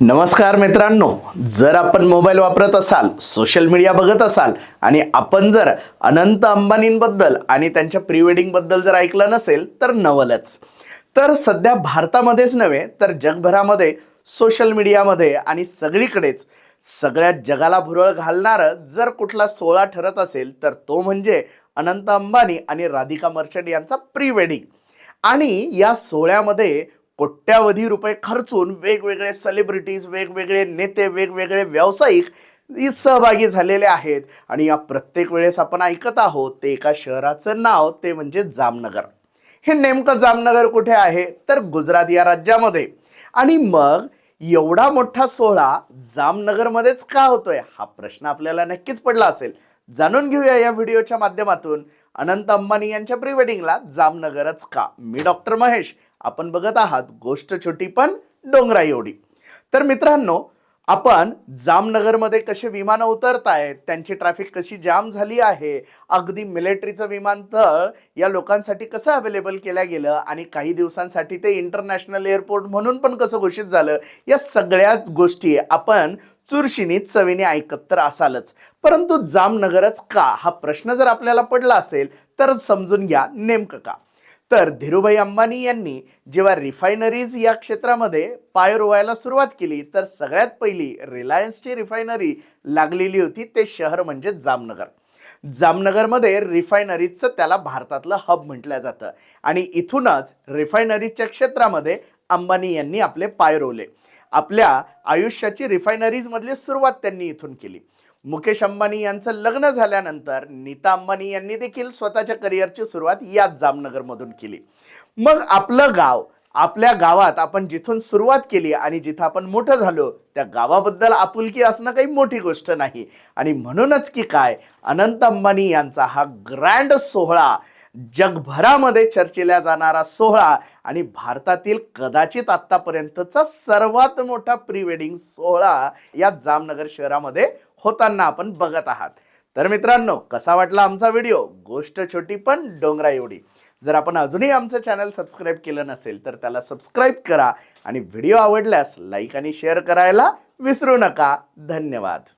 नमस्कार मित्रांनो जर आपण मोबाईल वापरत असाल सोशल मीडिया बघत असाल आणि आपण जर अनंत अंबानींबद्दल आणि त्यांच्या प्री वेडिंगबद्दल जर ऐकलं नसेल तर नवलच. तर सध्या भारतामध्येच नव्हे तर जगभरामध्ये सोशल मीडियामध्ये आणि सगळीकडेच सगळ्या जगाला भुरळ घालणारं जर कुठला सोहळा ठरत असेल तर तो म्हणजे अनंत अंबानी आणि राधिका मर्चंट यांचा प्री वेडिंग आणि या सोहळ्यामध्ये कोट्यावधी रुपये खर्चून वेगवेगळे सेलिब्रिटीज वेगवेगळे नेते वेगवेगळे व्यावसायिक सहभागी झालेले आहेत. आणि या प्रत्येक वेळेस आपण ऐकत आहोत ते एका शहराचं नाव ते म्हणजे जामनगर. हे नेमकं जामनगर कुठे आहे? तर गुजरात या राज्यामध्ये. आणि मग एवढा मोठा सोहळा जामनगरमध्येच का होतोय? हा प्रश्न आपल्याला नक्कीच पडला असेल. जाणून घेऊया या व्हिडिओच्या माध्यमातून. अनंत अंबानी यांच्या प्री वेडिंगला जामनगरच का? मी डॉक्टर महेश. आपण बघत आहात गोष्ट छोटी पण डोंगरा एवढी. तर मित्रांनो आपण जामनगरमध्ये कसे विमानं उतरतायत त्यांची ट्रॅफिक कशी जाम झाली आहे अगदी मिलिटरीचं विमानतळ या लोकांसाठी कसं अवेलेबल केलं गेलं आणि काही दिवसांसाठी ते इंटरनॅशनल एअरपोर्ट म्हणून पण कसं घोषित झालं या सगळ्या गोष्टी आपण चुरशीनी चवीने ऐकत तर असालच. परंतु जामनगरच का? हा प्रश्न जर आपल्याला पडला असेल तर समजून घ्या नेमकं का? तर धीरूभाई अंबानी यांनी जेव्हा रिफायनरीज या क्षेत्रामध्ये पाय रोवायला सुरुवात केली तर सगळ्यात पहिली रिलायन्सची रिफायनरी लागलेली होती ते शहर म्हणजे जामनगर. जामनगरमध्ये रिफायनरीजचं त्याला भारतातलं हब म्हटलं जातं. आणि इथूनच रिफायनरीजच्या क्षेत्रामध्ये अंबानी यांनी आपले पाय रोवले. आपल्या आयुष्याची रिफायनरीजमधली सुरुवात त्यांनी इथून केली. मुकेश अंबानी यांचं लग्न झाल्यानंतर नीता अंबानी यांनी देखील स्वतःच्या करिअरची सुरुवात याच जामनगरमधून केली. मग आपलं गाव आपल्या गावात आपण जिथून सुरुवात केली आणि जिथं आपण मोठं झालो त्या गावाबद्दल आपुलकी असणं काही मोठी गोष्ट नाही. आणि म्हणूनच की काय अनंत अंबानी यांचा हा ग्रँड सोहळा जगभरामध्ये चर्चिला जाणारा सोहळा आणि भारतातील कदाचित आत्तापर्यंतचा सर्वात मोठा प्री वेडिंग सोहळा या जामनगर शहरामध्ये होताना आपण बघत आहात. तर मित्रांनो कसा वाटला आमचा व्हिडिओ? गोष्ट छोटी पण डोंगरा एवढी. जर आपण अजूनही आमचं चॅनल सबस्क्राईब केलं नसेल तर त्याला सबस्क्राईब करा आणि व्हिडिओ आवडल्यास लाईक आणि शेअर करायला विसरू नका. धन्यवाद.